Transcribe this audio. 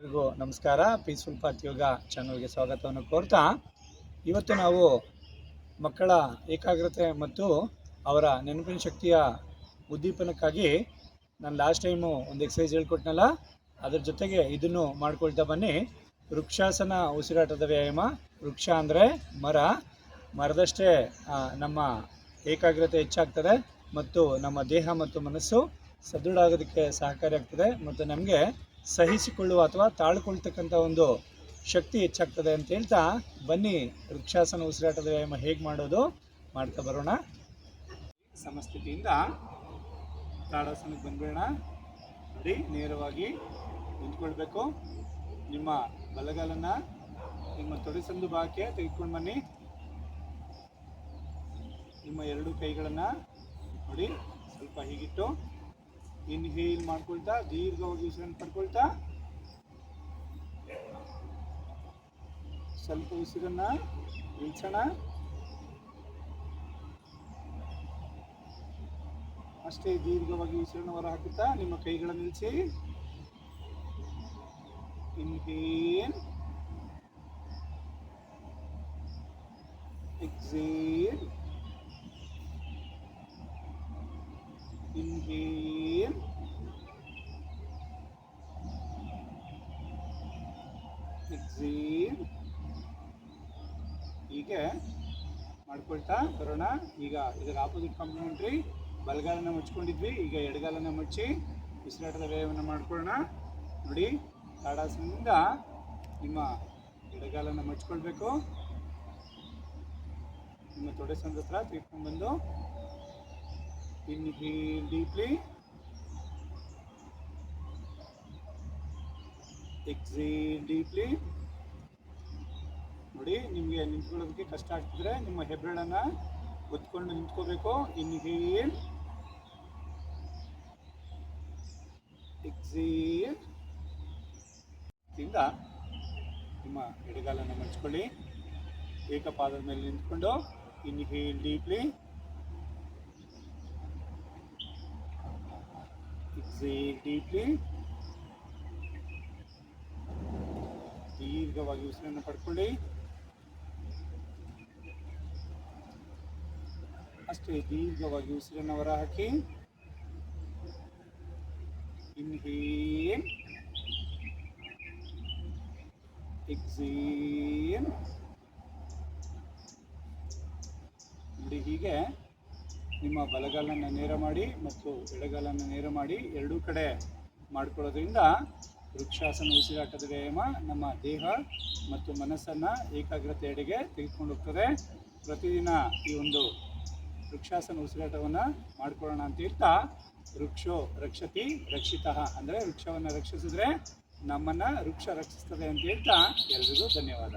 ಎಲ್ರಿಗೂ ನಮಸ್ಕಾರ. Peaceful path ಯೋಗ ಚಾನಲ್ಗೆ ಸ್ವಾಗತವನ್ನು ಕೋರ್ತಾ, ಇವತ್ತು ನಾವು ಮಕ್ಕಳ ಏಕಾಗ್ರತೆ ಮತ್ತು ಅವರ ನೆನಪಿನ ಶಕ್ತಿಯ ಉದ್ದೀಪನಕ್ಕಾಗಿ ನಾನು ಲಾಸ್ಟ್ ಟೈಮು ಒಂದು ಎಕ್ಸಸೈಸ್ ಹೇಳ್ಕೊಟ್ನಲ್ಲ, ಅದ್ರ ಜೊತೆಗೆ ಇದನ್ನು ಮಾಡ್ಕೊಳ್ತಾ ಬನ್ನಿ. ವೃಕ್ಷಾಸನ ಉಸಿರಾಟದ ವ್ಯಾಯಾಮ, ವೃಕ್ಷ ಅಂದರೆ ಮರ. ಮರದಷ್ಟೇ ನಮ್ಮ ಏಕಾಗ್ರತೆ ಹೆಚ್ಚಾಗ್ತದೆ ಮತ್ತು ನಮ್ಮ ದೇಹ ಮತ್ತು ಮನಸ್ಸು ಸದೃಢ ಆಗೋದಕ್ಕೆ ಸಹಕಾರಿಯಾಗ್ತದೆ ಮತ್ತು ನಮಗೆ ಸಹಿಸಿಕೊಳ್ಳುವ ಅಥವಾ ತಾಳ್ಕೊಳ್ತಕ್ಕಂಥ ಒಂದು ಶಕ್ತಿ ಹೆಚ್ಚಾಗ್ತದೆ ಅಂತ ಹೇಳ್ತಾ ಬನ್ನಿ ವೃಕ್ಷಾಸನ ಉಸಿರಾಟದ ವ್ಯಾಯಾಮ ಹೇಗೆ ಮಾಡೋದು ಮಾಡ್ತಾ ಬರೋಣ. ಸಮಸ್ಥಿತಿಯಿಂದ ತಾಡಾಸನಕ್ಕೆ ಬಂದ್ಬೇಡ ನೋಡಿ, ನೇರವಾಗಿ ನಿಂತ್ಕೊಳ್ಬೇಕು. ನಿಮ್ಮ ಬಲಗಾಲನ್ನು ನಿಮ್ಮ ತೊಡೆಸಂದು ಭಾಗಕ್ಕೆ ತೆಗೆದುಕೊಂಡು ಬನ್ನಿ. ನಿಮ್ಮ ಎರಡು ಕೈಗಳನ್ನು ನೋಡಿ, ಸ್ವಲ್ಪ ಹೀಗಿಟ್ಟು ಇನ್ಹೇಲ್ ಮಾಡ್ಕೊಳ್ತಾ, ದೀರ್ಘವಾಗಿ ಉಸಿರನ್ನು ಪಡ್ಕೊಳ್ತಾ. ಸ್ವಲ್ಪ ಉಸಿರನ್ನ ಇಳಿಸೋಣ ಅಷ್ಟೇ ದೀರ್ಘವಾಗಿ ಉಸಿರನ್ನು ಹೊರ ಹಾಕುತ್ತಾ, ನಿಮ್ಮ ಕೈಗಳನ್ನು ನಿಲ್ಲಿಸಿ ಇನ್ಹೇಲ್ ಎಕ್ಸೇಲ್ inhale. Exhale. ಹೀಗೆ ಮಾಡ್ಕೊಳ್ತಾ ಬರೋಣ ಈಗ ಇದರ ಆಪೋಸಿಟ್ ಕಾಂಪ್ಲಿಮೆಂಟ್ರಿ ಬಲಗಾಲನ ಮುಚ್ಕೊಂಡಿದ್ವಿ. ಈಗ ಎಡಗಾಲನ ಮುಚ್ಚಿ ಉಸಿರಾಟದ ವ್ಯಯವನ್ನು ಮಾಡ್ಕೊಳ್ಳೋಣ. ನೋಡಿ ತಾಡಾಸನದಿಂದ ನಿಮ್ಮ ಎಡಗಾಲನ ಮುಚ್ಕೊಳ್ಬೇಕು. ನಿಮ್ಮ ತೊಡೆ ಸಂದ ಹತ್ರ ತೆಗೆದುಕೊಂಡ್ಬಂದು Inhale deeply. Exhale deeply. ನೋಡಿ, ನಿಮಗೆ ನಿಂತ್ಕೊಳ್ಳೋದಕ್ಕೆ ಕಷ್ಟ ಆಗ್ತಿದ್ರೆ ನಿಮ್ಮ ಹೆಬ್ರಳನ್ನ ಒತ್ಕೊಂಡು ನಿಂತ್ಕೋಬೇಕು. ಇನ್ಹೇಲ್ ಎಕ್ಸೇಲ್ ಇಂದ ನಿಮ್ಮ ಎಡಗಾಲನ್ನು ಮಡ್ಚ್ಕೊಳ್ಳಿ ಏಕಪಾದದ ಮೇಲೆ ನಿಂತ್ಕೊಂಡು. Inhale deeply Exhale deeply. ದೀರ್ಘವಾಗಿ ಉಸಿರನ್ನು ಪಡ್ಕೊಳ್ಳಿ ಅಷ್ಟೇ ದೀರ್ಘವಾಗಿ ಉಸಿರನ್ನು ಹೊರ ಹಾಕಿ ಇನ್ಹೇಲ್ ಎಕ್ಸೇಲ್ ನೋಡಿ ಹೀಗೆ ನಿಮ್ಮ ಬಲಗಾಲನ್ನು ನೇರ ಮಾಡಿ ಮತ್ತು ಎಡಗಾಲನ್ನು ನೇರ ಮಾಡಿ ಎರಡೂ ಕಡೆ ಮಾಡಿಕೊಳ್ಳೋದ್ರಿಂದ ವೃಕ್ಷಾಸನ, ಉಸಿರಾಟದ ವ್ಯಾಯಾಮ ನಮ್ಮ ದೇಹ ಮತ್ತು ಮನಸ್ಸನ್ನು ಏಕಾಗ್ರತೆಯೆಡೆಗೆ ತೆಗೆದುಕೊಂಡು ಹೋಗ್ತದೆ. ಪ್ರತಿದಿನ ಈ ಒಂದು ವೃಕ್ಷಾಸನ, ಉಸಿರಾಟವನ್ನು ಮಾಡ್ಕೊಳ್ಳೋಣ ಅಂತ ಹೇಳ್ತಾ ವೃಕ್ಷೋ ರಕ್ಷತಿ ರಕ್ಷಿತಃ ಅಂದರೆ ವೃಕ್ಷವನ್ನು ರಕ್ಷಿಸಿದ್ರೆ ನಮ್ಮನ್ನು ವೃಕ್ಷ ರಕ್ಷಿಸ್ತದೆ ಅಂತ ಹೇಳ್ತಾ ಎಲ್ರಿಗೂ ಧನ್ಯವಾದ.